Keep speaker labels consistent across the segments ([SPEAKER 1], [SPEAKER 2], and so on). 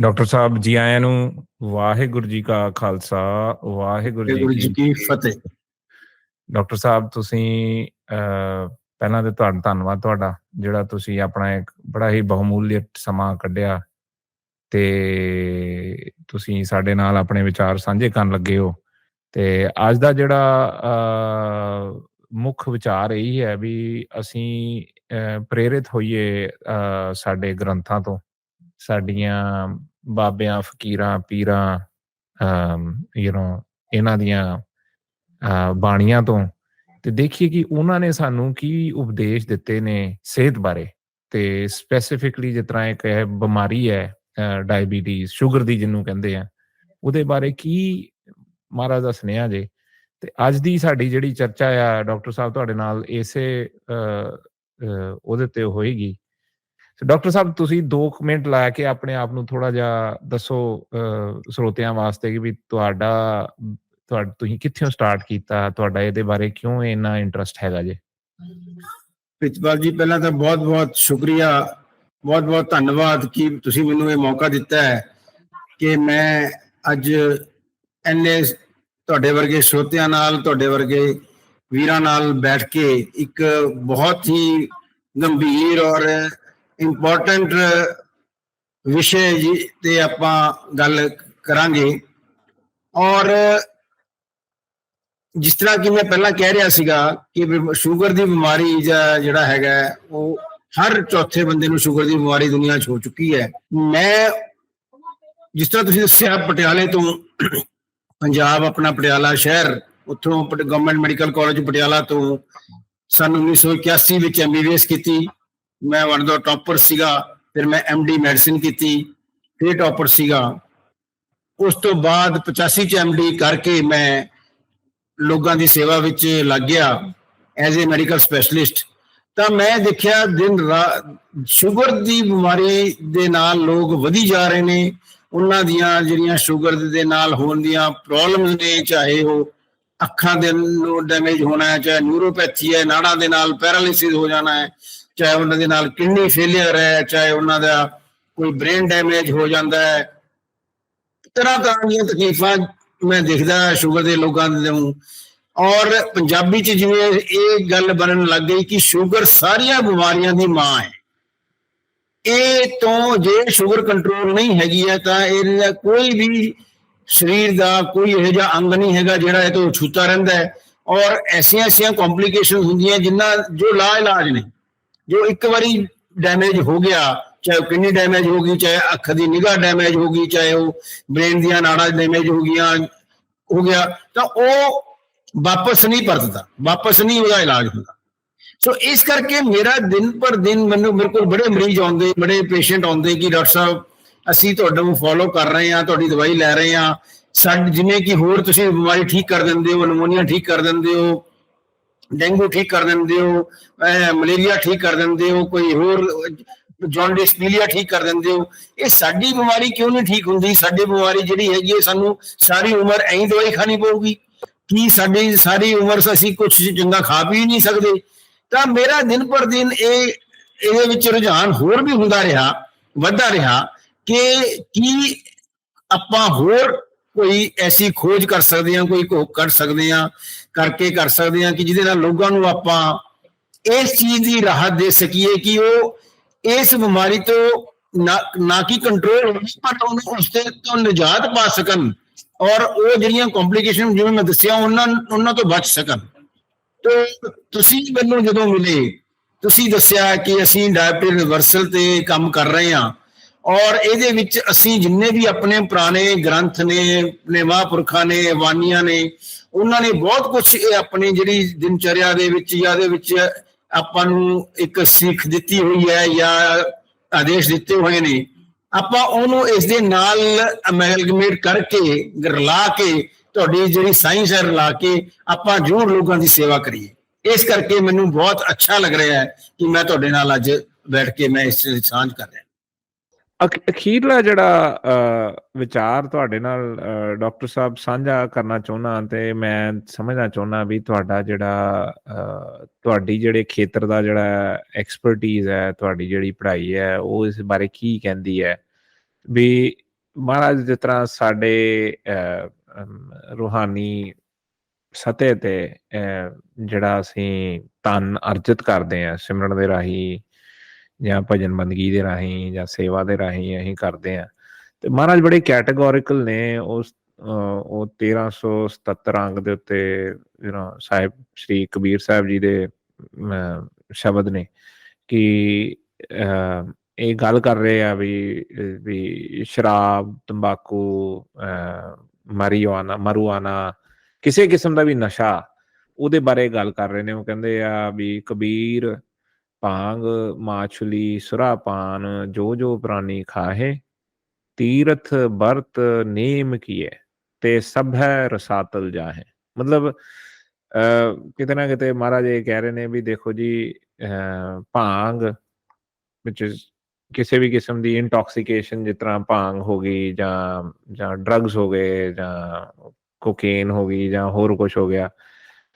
[SPEAKER 1] Doctor Sahib ji ਆਇਆਂ ਨੂੰ ਵਾਹਿਗੁਰੂ ਜੀ ਕਾ ਖਾਲਸਾ ਵਾਹਿਗੁਰੂ
[SPEAKER 2] ਗੁਰੂ
[SPEAKER 1] ਜੀ ਕੀ
[SPEAKER 2] ਫਤਿਹ।
[SPEAKER 1] ਡਾਕਟਰ ਸਾਹਿਬ ਤੁਸੀਂ ਪਹਿਲਾਂ ਤੇ ਤੁਹਾਡਾ ਧੰਨਵਾਦ ਤੁਹਾਡਾ ਜਿਹੜਾ ਤੁਸੀਂ ਆਪਣਾ ਇੱਕ ਬੜਾ ਹੀ ਬਹੁਮੂल्य ਸਮਾਂ ਕੱਢਿਆ ਤੇ ਤੁਸੀਂ ਸਾਡੇ ਨਾਲ ਆਪਣੇ ਵਿਚਾਰ ਸਾਂਝੇ ਕਰਨ ਲੱਗੇ ਹੋ। ਤੇ ਅੱਜ ਦਾ ਜਿਹੜਾ ਮੁੱਖ ਵਿਚਾਰ ਇਹ ਹੈ ਵੀ ਅਸੀਂ ਪ੍ਰੇਰਿਤ ਹੋਈਏ ਸਾਡੇ ਗ੍ਰੰਥਾਂ ਤੋਂ ਸਾਡੀਆਂ ਬਾਬਿਆਂ ਫਕੀਰਾਂ ਪੀਰਾਂ ਯੂ نو ਇਹਨਾਂ ਦੀਆਂ ਅਹ, ਬਾਣੀਆਂ ਤੋਂ ਤੇ ਦੇਖੀਏ ਕਿ ਉਹਨਾਂ ਨੇ ਸਾਨੂੰ ਕੀ ਉਪਦੇਸ਼ ਦਿੱਤੇ ਨੇ ਸਿਹਤ ਬਾਰੇ ਤੇ ਸਪੈਸੀਫਿਕਲੀ ਜਿਸ ਤਰ੍ਹਾਂ ਇੱਕ ਹੈ ਬਿਮਾਰੀ ਹੈ ਡਾਇਬੀਟੀਜ਼ ਸ਼ੂਗਰ ਦੀ ਜਿਹਨੂੰ ਕਹਿੰਦੇ ਆ ਉਹਦੇ ਬਾਰੇ ਕੀ ਮਹਾਰਾਜ ਦਾ ਸੁਨੇਹਾ ਜੇ? ਤੇ ਅੱਜ ਦੀ ਸਾਡੀ ਜਿਹੜੀ ਚਰਚਾ ਆ ਡਾਕਟਰ ਸਾਹਿਬ ਤੁਹਾਡੇ ਨਾਲ ਇਸੇ ਉਹਦੇ ਤੇ ਹੋਏਗੀ। ਸੋ ਡਾਕਟਰ ਸਾਹਿਬ, ਤੁਸੀਂ 2 ਮਿੰਟ ਲਾ ਕੇ ਆਪਣੇ ਆਪ ਨੂੰ ਥੋੜਾ ਜਿਹਾ ਦੱਸੋ ਸਰੋਤਿਆਂ ਵਾਸਤੇ ਕਿ ਵੀ ਤੁਹਾਡਾ ਤੁਹਾਡਾ ਤੁਸੀਂ ਕਿੱਥੋਂ ਸਟਾਰਟ ਕੀਤਾ? ਤੁਹਾਡਾ ਇਹਦੇ ਬਾਰੇ ਕਿਉਂ ਇੰਨਾ ਇੰਟਰਸਟ ਹੈਗਾ ਜੇ?
[SPEAKER 2] ਪ੍ਰਿਤਪਾਲ ਜੀ, ਪਹਿਲਾਂ ਤਾਂ ਬਹੁਤ-ਬਹੁਤ ਸ਼ੁਕਰੀਆ। ਬਹੁਤ-ਬਹੁਤ ਧੰਨਵਾਦ ਕਿ ਤੁਸੀਂ ਮੈਨੂੰ ਇਹ ਮੌਕਾ ਦਿੱਤਾ ਹੈ ਕਿ ਮੈਂ ਅੱਜ ਐਨੇ ਤੁਹਾਡੇ ਵਰਗੇ ਸਰੋਤਿਆਂ ਨਾਲ, ਤੁਹਾਡੇ ਵਰਗੇ ਵੀਰਾਂ ਨਾਲ ਬੈਠ ਕੇ ਇੱਕ ਬਹੁਤ ਹੀ ਗੰਭੀਰ ਔਰ ਇੰਪੋਰਟੈਂਟ ਵਿਸ਼ੇ ਜੀ ਤੇ ਆਪਾਂ ਗੱਲ ਕਰਾਂਗੇ। ਔਰ, ਜਿਸ ਤਰ੍ਹਾਂ ਕਿ ਮੈਂ ਪਹਿਲਾਂ ਕਹਿ ਰਿਹਾ ਸੀਗਾ ਕਿ ਸ਼ੂਗਰ ਦੀ ਬਿਮਾਰੀ ਜਾਂ ਜਿਹੜਾ ਹੈਗਾ, ਉਹ ਹਰ ਚੌਥੇ ਬੰਦੇ ਨੂੰ ਸ਼ੂਗਰ ਦੀ ਬਿਮਾਰੀ ਦੁਨੀਆ 'ਚ ਹੋ ਚੁੱਕੀ ਹੈ। ਮੈਂ ਜਿਸ ਤਰ੍ਹਾਂ ਤੁਸੀਂ ਦੱਸਿਆ, ਪਟਿਆਲੇ ਤੋਂ ਪੰਜਾਬ, ਆਪਣਾ ਪਟਿਆਲਾ ਸ਼ਹਿਰ, ਉੱਥੋਂ ਗਵਰਨਮੈਂਟ ਮੈਡੀਕਲ ਕਾਲਜ ਪਟਿਆਲਾ ਤੋਂ ਸਨ 1981 ਵਿੱਚ ਐਮਬੀਬੀਐਸ ਕੀਤੀ। ਮੈਂ ਵਨ ਦਾ ਟੌਪਰ ਸੀਗਾ, ਫਿਰ ਮੈਂ ਐਮਡੀ ਮੈਡੀਸਿਨ ਕੀਤੀ, ਫਿਰ ਟੌਪਰ ਸੀਗਾ। ਉਸ ਤੋਂ ਬਾਅਦ 85 ਚ ਐਮਡੀ ਕਰਕੇ ਮੈਂ ਲੋਕਾਂ ਦੀ ਸੇਵਾ ਵਿੱਚ ਲੱਗ ਗਿਆ ਐਜ਼ ਅ ਮੈਡੀਕਲ ਸਪੈਸ਼ਲਿਸਟ ਤਾਂ ਮੈਂ ਦੇਖਿਆ ਦਿਨ ਰਾਤ ਸ਼ੂਗਰ ਦੀ ਬਿਮਾਰੀ ਦੇ ਨਾਲ ਲੋਕ ਵਧੀ ਜਾ ਰਹੇ ਨੇ, ਉਹਨਾਂ ਦੀਆਂ ਜਿਹੜੀਆਂ ਸ਼ੂਗਰ ਦੇ ਨਾਲ ਹੋਣ ਦੀਆਂ ਪ੍ਰੋਬਲਮਸ ਨੇ, ਚਾਹੇ ਉਹ ਅੱਖਾਂ ਦੇ ਨੂੰ ਡੈਮੇਜ ਹੋਣਾ ਹੈ, ਚਾਹੇ ਨਿਊਰੋਪੈਥੀ ਹੈ, ਨਾੜਾਂ ਦੇ ਨਾਲ ਪੈਰਾਲਿਸਿਸ ਹੋ ਜਾਣਾ ਹੈ ਚਾਹੇ ਉਹਨਾਂ ਦੇ ਨਾਲ ਕਿਡਨੀ ਫੇਲਿਅਰ ਹੈ, ਚਾਹੇ ਉਹਨਾਂ ਦਾ ਕੋਈ ਬ੍ਰੇਨ ਡੈਮੇਜ ਹੋ ਜਾਂਦਾ ਹੈ। ਤਰ੍ਹਾਂ ਤਰ੍ਹਾਂ ਦੀਆਂ ਤਕਲੀਫਾਂ ਮੈਂ ਦੇਖਦਾ ਸ਼ੂਗਰ ਦੇ ਲੋਕਾਂ ਦੇ ਨੂੰ। ਔਰ ਪੰਜਾਬੀ ਚ ਜਿਵੇਂ ਇਹ ਗੱਲ ਬਣਨ ਲੱਗ ਗਈ ਕਿ ਸ਼ੂਗਰ ਸਾਰੀਆਂ ਬਿਮਾਰੀਆਂ ਦੀ ਮਾਂ ਹੈ। ਇਹ ਤੋਂ ਜੇ ਸ਼ੂਗਰ ਕੰਟਰੋਲ ਨਹੀਂ ਹੈਗੀ ਹੈ, ਤਾਂ ਇਹਦਾ ਕੋਈ ਵੀ ਸਰੀਰ ਦਾ ਕੋਈ ਇਹੋ ਜਿਹਾ ਅੰਗ ਨਹੀਂ ਹੈਗਾ ਜਿਹੜਾ ਇਹ ਤੋਂ ਛੂਤਾ ਰਹਿੰਦਾ ਹੈ। ਔਰ ਐਸੀਆਂ ਐਸੀਆਂ ਕੰਪਲਿਕੇਸ਼ਨਸ ਹੁੰਦੀਆਂ ਜਿਨ੍ਹਾਂ ਜੋ ਲਾ ਇਲਾਜ ਨੇ। ਜੋ ਇੱਕ ਵਾਰੀ ਡੈਮੇਜ ਹੋ ਗਿਆ, ਚਾਹੇ ਕਿੰਨੀ ਡੈਮੇਜ ਹੋ ਗਈ, ਚਾਹੇ ਅੱਖ ਦੀ ਨਿਗਾਹ ਡੈਮੇਜ ਹੋ ਗਈ, ਚਾਹੇ ਉਹ ਬ੍ਰੇਨ ਦੀਆਂ ਨਾੜਾਂ ਡੈਮੇਜ ਹੋ ਗਈਆਂ, ਹੋ ਗਿਆ, ਤਾਂ ਉਹ ਵਾਪਸ ਨਹੀਂ ਪਰਤਦਾ, ਵਾਪਸ ਨਹੀਂ ਉਹਦਾ ਇਲਾਜ ਹੁੰਦਾ। ਸੋ ਇਸ ਕਰਕੇ ਮੇਰਾ ਦਿਨ ਪਰ ਦਿਨ ਮੈਨੂੰ ਮੇਰੇ ਕੋਲ ਬੜੇ ਮਰੀਜ਼ ਆਉਂਦੇ, ਬੜੇ ਪੇਸ਼ੈਂਟ ਆਉਂਦੇ ਕਿ ਡਾਕਟਰ ਸਾਹਿਬ, ਅਸੀਂ ਤੁਹਾਡੇ ਨੂੰ ਫੋਲੋ ਕਰ ਰਹੇ ਹਾਂ, ਤੁਹਾਡੀ ਦਵਾਈ ਲੈ ਰਹੇ ਹਾਂ। ਸਾਡੇ, ਜਿਵੇਂ ਕਿ ਹੋਰ ਤੁਸੀਂ ਬਿਮਾਰੀ ਠੀਕ ਕਰ ਦਿੰਦੇ ਹੋ, ਨਮੋਨੀਆ ਠੀਕ ਕਰ ਦਿੰਦੇ ਹੋ ਡੇਂਗੂ ਠੀਕ ਕਰ ਦਿੰਦੇ ਹੋ ਮਲੇਰੀਆ ਠੀਕ ਕਰ ਦਿੰਦੇ ਹੋ, ਕੋਈ ਹੋਰ ਜੌਂਡਿਸ, ਪੀਲੀਆ ਠੀਕ ਕਰ ਦਿੰਦੇ ਹੋ, ਇਹ ਸਾਡੀ ਬਿਮਾਰੀ ਕਿਉਂ ਨਹੀਂ ਠੀਕ ਹੁੰਦੀ? ਸਾਡੀ ਬਿਮਾਰੀ ਜਿਹੜੀ ਹੈਗੀ ਹੈ ਸਾਨੂੰ ਸਾਰੀ ਉਮਰ ਐਂ ਦਵਾਈ ਖਾਣੀ ਪਊਗੀ। ਕੀ ਸਾਡੀ ਸਾਰੀ ਉਮਰ ਅਸੀਂ ਕੁਝ ਚੰਗਾ ਖਾ ਵੀ ਨਹੀਂ ਸਕਦੇ? ਤਾਂ ਮੇਰਾ ਦਿਨ ਪਰ ਦਿਨ ਇਹ, ਇਹਦੇ ਵਿੱਚ ਰੁਝਾਨ ਹੋਰ ਵੀ ਹੁੰਦਾ ਰਿਹਾ, ਵੱਧਦਾ ਰਿਹਾ ਕਿ ਕੀ ਆਪਾਂ ਹੋਰ ਕੋਈ ਐਸੀ ਖੋਜ ਕਰ ਸਕਦੇ ਹਾਂ, ਕੋਈ ਕੋ ਕਰ ਸਕਦੇ ਹਾਂ, ਕਰਕੇ ਕਰ ਸਕਦੇ ਹਾਂ ਕਿ ਜਿਹਦੇ ਨਾਲ ਲੋਕਾਂ ਨੂੰ ਆਪਾਂ ਇਸ ਚੀਜ਼ ਦੀ ਰਾਹਤ ਦੇ ਸਕੀਏ ਕਿ ਉਹ ਇਸ ਬਿਮਾਰੀ ਤੋਂ ਨਾ ਨਾ ਕਿ ਕੰਟਰੋਲ ਹੋਵੇ ਪਰ ਉਹਨੂੰ ਉਸ ਤੋਂ ਨਿਜਾਤ ਪਾ ਸਕਣ ਔਰ ਉਹ ਜਿਹੜੀਆਂ ਕੰਪਲਿਕੇਸ਼ਨ ਜਿਵੇਂ ਮੈਂ ਦੱਸਿਆ, ਉਹਨਾਂ ਉਹਨਾਂ ਤੋਂ ਬਚ ਸਕਣ। ਤੇ ਤੁਸੀਂ ਮੈਨੂੰ ਜਦੋਂ ਮਿਲੇ, ਤੁਸੀਂ ਦੱਸਿਆ ਕਿ ਅਸੀਂ ਡਾਇਬੀਟਿਸ ਰਿਵਰਸਲ ਤੇ ਕੰਮ ਕਰ ਰਹੇ ਹਾਂ। ਔਰ ਇਹਦੇ ਵਿੱਚ ਅਸੀਂ ਜਿੰਨੇ ਵੀ ਆਪਣੇ ਪੁਰਾਣੇ ਗ੍ਰੰਥ ਨੇ, ਆਪਣੇ ਮਹਾਂਪੁਰਖਾਂ ਨੇ ਵਾਨੀਆਂ ਨੇ, ਉਹਨਾਂ ਨੇ ਬਹੁਤ ਕੁਝ ਇਹ ਆਪਣੀ ਜਿਹੜੀ ਦਿਨਚਰਿਆ ਦੇ ਵਿੱਚ ਜਾਂ ਦੇ ਵਿੱਚ ਆਪਾਂ ਨੂੰ ਇੱਕ ਸਿੱਖ ਦਿੱਤੀ ਹੋਈ ਹੈ ਜਾਂ ਆਦੇਸ਼ ਦਿੱਤੇ ਹੋਏ ਨੇ, ਆਪਾਂ ਉਹਨੂੰ ਇਸ ਦੇ ਨਾਲ ਅਮੈਲਗਮੇਟ ਕਰਕੇ, ਰਲਾ ਕੇ, ਤੁਹਾਡੀ ਜਿਹੜੀ ਸਾਇੰਸ ਹੈ ਰਲਾ ਕੇ ਆਪਾਂ ਜ਼ਰੂਰ ਲੋਕਾਂ ਦੀ ਸੇਵਾ ਕਰੀਏ। ਇਸ ਕਰਕੇ ਮੈਨੂੰ ਬਹੁਤ ਅੱਛਾ ਲੱਗ ਰਿਹਾ ਹੈ ਕਿ ਮੈਂ ਤੁਹਾਡੇ ਨਾਲ ਅੱਜ ਬੈਠ ਕੇ ਮੈਂ ਇਸ ਵਿੱਚ ਸਾਂਝ ਕਰ ਰਿਹਾ।
[SPEAKER 1] ਅਖੀਰਲਾ ਜਿਹੜਾ ਵਿਚਾਰ ਤੁਹਾਡੇ ਨਾਲ ਡਾਕਟਰ ਸਾਹਿਬ ਸਾਂਝਾ ਕਰਨਾ ਚਾਹੁੰਦਾ ਤੇ ਮੈਂ ਸਮਝਣਾ ਚਾਹੁੰਦਾ ਵੀ ਤੁਹਾਡਾ ਜਿਹੜਾ ਤੁਹਾਡੀ ਜਿਹੜੇ ਖੇਤਰ ਦਾ ਜਿਹੜਾ ਐਕਸਪਰਟਿਜ਼ ਹੈ, ਤੁਹਾਡੀ ਜਿਹੜੀ ਪੜ੍ਹਾਈ ਹੈ, ਉਹ ਇਸ ਬਾਰੇ ਕੀ ਕਹਿੰਦੀ ਹੈ? ਵੀ ਮਹਾਰਾਜ ਜਿਸ ਤਰ੍ਹਾਂ ਸਾਡੇ ਰੂਹਾਨੀ ਸਤਹ ਤੇ ਜਿਹੜਾ ਅਸੀਂ ਤਨ ਅਰਜਿਤ ਕਰਦੇ ਆ ਸਿਮਰਨ ਦੇ ਰਾਹੀਂ ਜਾਂ ਭਜਨ ਬੰਦਗੀ ਦੇ ਰਾਹੀਂ ਜਾਂ ਸੇਵਾ ਦੇ ਰਾਹੀਂ ਅਸੀਂ ਕਰਦੇ ਆ ਤੇ ਮਹਾਰਾਜ ਬੜੇ ਕੈਟਾਗੋਰੀਕਲ ਨੇ ਉਸ ਅਹ, ਉਹ 1377 ਅੰਗ ਦੇ ਉੱਤੇ ਯੂ نو ਸਾਹਿਬ ਸ਼੍ਰੀ ਕਬੀਰ ਸਾਹਿਬ ਜੀ ਦੇ ਸ਼ਬਦ ਨੇ ਕਿ ਅਹ, ਇਹ ਗੱਲ ਕਰ ਰਹੇ ਆ ਵੀ ਅਹ, ਵੀ ਸ਼ਰਾਬ ਤੰਬਾਕੂ ਮਰੀਵਾਨਾ ਮਰੂਆਨਾ ਕਿਸੇ ਕਿਸਮ ਦਾ ਵੀ ਨਸ਼ਾ ਉਹਦੇ ਬਾਰੇ ਗੱਲ ਕਰ ਰਹੇ ਨੇ। ਉਹ ਕਹਿੰਦੇ ਆ ਵੀ ਕਬੀਰ ਭਾਂਗ ਮਾਛਲੀ ਸੁਰਾਪਾਨ ਜੋ ਜੋ ਪ੍ਰਾਨੀ ਖਾਹੇ ਤੀਰਥ ਬਰਤ ਨੇਮ ਕੀਏ ਤੇ ਸਭੈ ਰਸਾਤਲ ਜਾਹੇ। ਮਤਲਬ ਕਿਤੇ ਨਾ ਕਿਤੇ ਮਹਾਰਾਜ ਇਹ ਕਹਿ ਰਹੇ ਨੇ ਵੀ ਦੇਖੋ ਜੀ ਅਹ, ਭਾਂਗ which is ਕਿਸੇ ਵੀ ਕਿਸਮ ਦੀ ਇੰਟੌਕਸੀਕੇਸ਼ਨ ਜਿਸ ਤਰ੍ਹਾਂ ਭਾਂਗ ਹੋ ਗਈ ਜਾਂ ਜਾਂ ਡਰੱਗਸ ਹੋ ਗਏ ਜਾਂ ਕੋਕੇਨ ਹੋ ਗਈ ਜਾਂ ਹੋਰ ਕੁਝ ਹੋ ਗਿਆ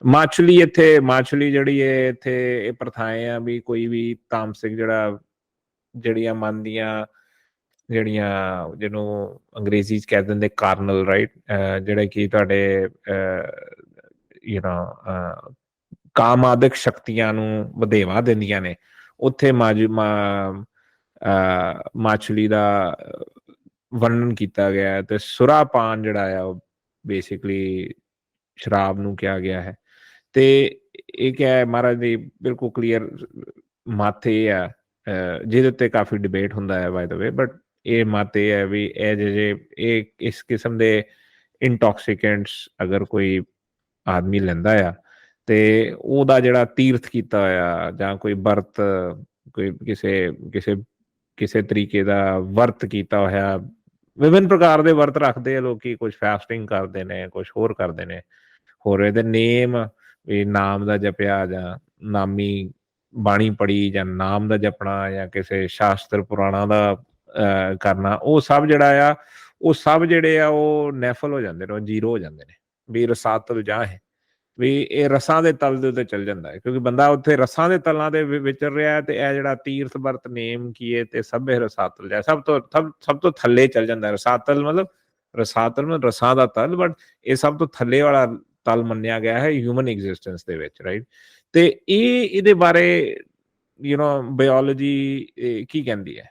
[SPEAKER 1] ਮਾਛਲੀ ਇੱਥੇ ਮਾਛਲੀ ਜਿਹੜੀ ਹੈ ਇੱਥੇ ਇਹ ਪ੍ਰਥਾਏ ਆ ਵੀ ਕੋਈ ਵੀ ਤਾਮਸਿਕ ਜਿਹੜਾ ਜਿਹੜੀਆਂ ਮਨ ਦੀਆਂ ਜਿਹੜੀਆਂ ਜਿਹਨੂੰ ਅੰਗਰੇਜ਼ੀ ਚ ਕਹਿ ਦਿੰਦੇ ਕਾਰਨਲ ਰਾਈਟ ਜਿਹੜੇ ਕਿ ਤੁਹਾਡੇ ਯੂ نو ਕਾਮਾਦਿਕ ਸ਼ਕਤੀਆਂ ਨੂੰ ਵਧੇਵਾ ਦਿੰਦੀਆਂ ਨੇ। ਉੱਥੇ ਮਾਜ- ਅਹ, ਮਾਛਲੀ ਦਾ ਵਰਣਨ ਕੀਤਾ ਗਿਆ ਹੈ ਤੇ ਸੁਰਾਪਾਨ ਜਿਹੜਾ ਆ ਉਹ ਬੇਸਿਕਲੀ ਸ਼ਰਾਬ ਨੂੰ ਕਿਹਾ ਗਿਆ ਹੈ। ਤੇ ਇਹ ਕਿਹਾ ਹੈ, ਮਹਾਰਾਜ ਦੀ ਬਿਲਕੁਲ ਕਲੀਅਰ ਮਾਥੇ ਆ ਜਿਹਦੇ ਉੱਤੇ ਕਾਫੀ ਡਿਬੇਟ ਹੁੰਦਾ ਹੈ ਬਾਈ ਦ ਵੇ ਬਟ ਇਹ ਮਾਤੇ ਹੈ ਵੀ ਇਹ ਜੇ ਇਹ ਇਸ ਕਿਸਮ ਦੇ ਇੰਟੌਕਸੀਕੈਂਟਸ ਅਗਰ ਕੋਈ ਆਦਮੀ ਲੈਂਦਾ ਆ, ਤੇ ਉਹਦਾ ਜਿਹੜਾ ਤੀਰਥ ਕੀਤਾ ਹੋਇਆ ਜਾਂ ਕੋਈ ਵਰਤ, ਕੋਈ ਕਿਸੇ ਕਿਸੇ ਕਿਸੇ ਤਰੀਕੇ ਦਾ ਵਰਤ ਕੀਤਾ ਹੋਇਆ, ਵਿਭਿੰਨ ਪ੍ਰਕਾਰ ਦੇ ਵਰਤ ਰੱਖਦੇ ਆ ਲੋਕੀ ਕੁਝ ਫਾਸਟਿੰਗ ਕਰਦੇ ਨੇ ਕੁਝ ਹੋਰ ਕਰਦੇ ਨੇ, ਹੋਰ ਇਹਦੇ ਨੇਮ ਵੀ ਨਾਮ ਦਾ ਜਪਿਆ ਜਾਂ ਨਾਮੀ ਬਾਣੀ ਪੜੀ ਜਾਂ ਨਾਮ ਦਾ ਜਪਣਾ ਜਾਂ ਕਿਸੇ ਸ਼ਾਸਤਰ ਪੁਰਾਣਾ ਦਾ ਕਰਨਾ, ਉਹ ਸਭ ਜਿਹੜਾ ਆ, ਉਹ ਸਭ ਜਿਹੜੇ ਆ, ਉਹ ਨੈਫਲ ਹੋ ਜਾਂਦੇ ਨੇ ਜ਼ੀਰੋ ਹੋ ਜਾਂਦੇ ਨੇ, ਵੀ ਰਸਾਤਲ ਜਾਂ ਹੈ। ਵੀ ਇਹ ਰਸਾਂ ਦੇ ਤਲ ਦੇ ਉੱਤੇ ਚੱਲ ਜਾਂਦਾ ਹੈ, ਕਿਉਂਕਿ ਬੰਦਾ ਉੱਥੇ ਰਸਾਂ ਦੇ ਤਲਾਂ ਦੇ ਵਿਚਰ ਰਿਹਾ ਹੈ ਤੇ ਇਹ ਜਿਹੜਾ ਤੀਰਥ ਵਰਤ ਨੇਮ ਕੀਏ ਤੇ ਸਭੇ ਰਸਾਤਲ ਜਾ, ਸਭ ਤੋਂ, ਸਭ ਸਭ ਤੋਂ ਥੱਲੇ ਚੱਲ ਜਾਂਦਾ ਰਸਾਤਲ ਮਤਲਬ ਰਸਾਤਲ ਮਤਲਬ ਰਸਾਂ ਦਾ ਤਲ, ਬਟ ਇਹ ਸਭ ਤੋਂ ਥੱਲੇ ਵਾਲਾ ਤਲ ਮੰਨਿਆ ਗਿਆ ਹੈ ਹਿਊਮਨ ਐਗਜ਼ਿਸਟੈਂਸ ਦੇ ਵਿੱਚ ਰਾਈਟ ਤੇ ਇਹ ਇਹਦੇ ਬਾਰੇ ਯੂ نو ਬਾਇਓਲੋਜੀ ਕੀ ਕਹਿੰਦੀ ਹੈ?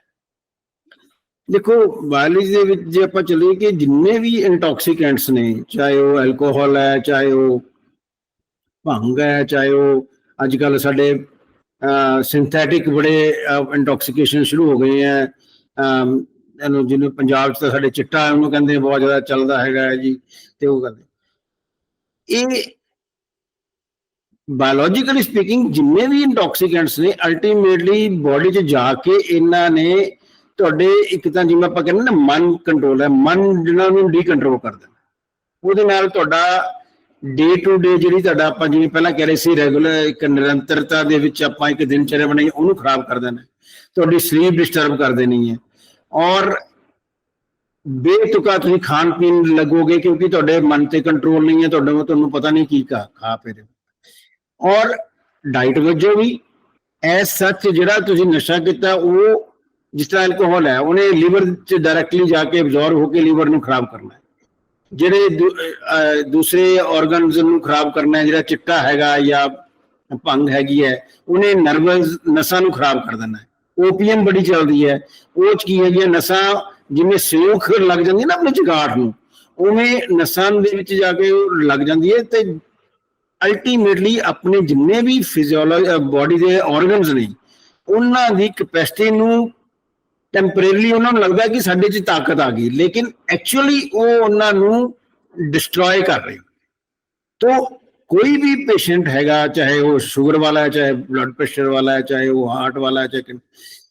[SPEAKER 2] ਦੇਖੋ ਬਾਇਓਲੋਜੀ ਦੇ ਵਿੱਚ ਜੇ ਆਪਾਂ ਚੱਲੀਏ ਕਿ ਜਿੰਨੇ ਵੀ ਇੰਟੌਕਸੀਕੈਂਟਸ ਨੇ ਚਾਹੇ ਉਹ ਐਲਕੋਹਲ ਹੈ ਚਾਹੇ ਉਹ ਭੰਗ ਹੈ ਚਾਹੇ ਉਹ ਅੱਜ ਕੱਲ ਸਾਡੇ ਸਿੰਥੈਟਿਕ ਬੜੇ ਇੰਟੌਕਸੀਕੇਸ਼ਨ ਸ਼ੁਰੂ ਹੋ ਗਏ ਹੈ ਅਮ, ਇਹਨੂੰ ਜਿਹਨੂੰ ਪੰਜਾਬ 'ਚ ਤਾਂ ਸਾਡੇ ਚਿੱਟਾ ਉਹਨੂੰ ਕਹਿੰਦੇ ਬਹੁਤ ਜ਼ਿਆਦਾ ਚੱਲਦਾ ਹੈਗਾ ਹੈ ਜੀ ਤੇ ਉਹ ਕਰਦੇ। ਇਹ ਬਾਇਓਲੋਜੀਕਲੀ ਸਪੀਕਿੰਗ ਜਿੰਨੇ ਵੀ ਇੰਟੌਕਸੀਕੈਂਟਸ ਨੇ ਅਲਟੀਮੇਟਲੀ ਬਾਡੀ 'ਚ ਜਾ ਕੇ ਇਹਨਾਂ ਨੇ ਤੁਹਾਡੇ ਇੱਕ ਤਾਂ ਜਿਵੇਂ ਆਪਾਂ ਕਹਿੰਦੇ ਨਾ ਮਨ ਕੰਟਰੋਲ ਹੈ ਮਨ ਜਿਹਨਾਂ ਨੂੰ ਡੀ ਕੰਟਰੋਲ ਕਰ ਦੇਣਾ। ਉਹਦੇ ਨਾਲ ਤੁਹਾਡਾ ਡੇ ਟੂ ਡੇ ਜਿਹੜੀ ਤੁਹਾਡਾ ਆਪਾਂ ਜਿਵੇਂ ਪਹਿਲਾਂ ਕਹਿ ਰਹੇ ਸੀ ਰੈਗੂਲਰ ਇੱਕ ਨਿਰੰਤਰਤਾ ਦੇ ਵਿੱਚ ਆਪਾਂ ਇੱਕ ਦਿਨਚਰਿਆ ਬਣਾਈ, ਉਹਨੂੰ ਖਰਾਬ ਕਰ ਦੇਣਾ। ਤੁਹਾਡੀ ਸਲੀਪ ਡਿਸਟਰਬ ਕਰ ਦੇਣੀ ਹੈ। ਔਰ ਬੇਤੁਕਾ ਤੁਸੀਂ ਖਾਣ ਪੀਣ ਲੱਗੋਗੇ ਕਿਉਂਕਿ ਤੁਹਾਡੇ ਮਨ ਤੇ ਕੰਟਰੋਲ ਨਹੀਂ ਹੈ, ਤੁਹਾਡੇ ਤੁਹਾਨੂੰ ਪਤਾ ਨਹੀਂ ਕੀ ਖਾ ਖਾ ਪੀ ਰਹੇ ਔਰ ਡਾਈਟ ਵਜੋਂ ਵੀ ਐਸ ਸੱਚ ਜਿਹੜਾ ਤੁਸੀਂ ਨਸ਼ਾ ਕੀਤਾ, ਉਹ ਜਿਸ ਤਰ੍ਹਾਂ ਐਲਕੋਹਲ ਹੈ, ਉਹਨੇ ਲੀਵਰ ਚ ਡਾਇਰੈਕਟਲੀ ਜਾ ਕੇ ਅਬਜ਼ੌਰਬ ਹੋ ਕੇ ਲੀਵਰ ਨੂੰ ਖਰਾਬ ਕਰਨਾ ਜਿਹੜੇ ਦੂ- ਦੂਸਰੇ ਆਰਗਨਸ ਨੂੰ ਖਰਾਬ ਕਰਨਾ ਜਿਹੜਾ ਚਿੱਟਾ ਹੈਗਾ ਜਾਂ ਭੰਗ ਹੈਗੀ ਹੈ, ਉਹਨੇ ਨਰਵਸ ਨਸਾਂ ਨੂੰ ਖਰਾਬ ਕਰ ਦੇਣਾ ਹੈ। ਓਪੀਐਮ ਬੜੀ ਚੱਲਦੀ ਹੈ। ਉਹ ਚ ਕੀ ਹੈਗੀ ਹੈ, ਨਸਾਂ ਜਿਵੇਂ ਸਿਉਂਖ ਲੱਗ ਜਾਂਦੀ ਨਾ ਆਪਣੇ ਚਗਾਠ ਨੂੰ, ਉਵੇਂ ਨਸਾਂ ਦੇ ਵਿੱਚ ਜਾ ਕੇ ਲੱਗ ਜਾਂਦੀ ਹੈ ਤੇ ਅਲਟੀਮੇਟਲੀ ਆਪਣੇ ਜਿੰਨੇ ਵੀ ਫਿਜ਼ੀਓਲੋਜੀ ਬਾਡੀ ਦੇ ਆਰਗਨਸ ਨੇ, ਉਹਨਾਂ ਦੀ ਕਪੈਸਿਟੀ ਨੂੰ ਟੈਂਪਰੇਰੀਲੀ ਉਹਨਾਂ ਨੂੰ ਲੱਗਦਾ ਕਿ ਸਾਡੇ 'ਚ ਤਾਕਤ ਆ ਗਈ, ਲੇਕਿਨ ਐਕਚੁਅਲੀ ਉਹ ਉਹਨਾਂ ਨੂੰ ਡਿਸਟਰੋਏ ਕਰ ਰਹੀ ਤੋ ਕੋਈ ਵੀ ਪੇਸ਼ੈਂਟ ਹੈਗਾ, ਚਾਹੇ ਉਹ ਸ਼ੂਗਰ ਵਾਲਾ ਹੈ, ਚਾਹੇ ਬਲੱਡ ਪ੍ਰੈਸ਼ਰ ਵਾਲਾ ਹੈ, ਚਾਹੇ ਉਹ ਹਾਰਟ ਵਾਲਾ ਹੈ, ਚਾਹੇ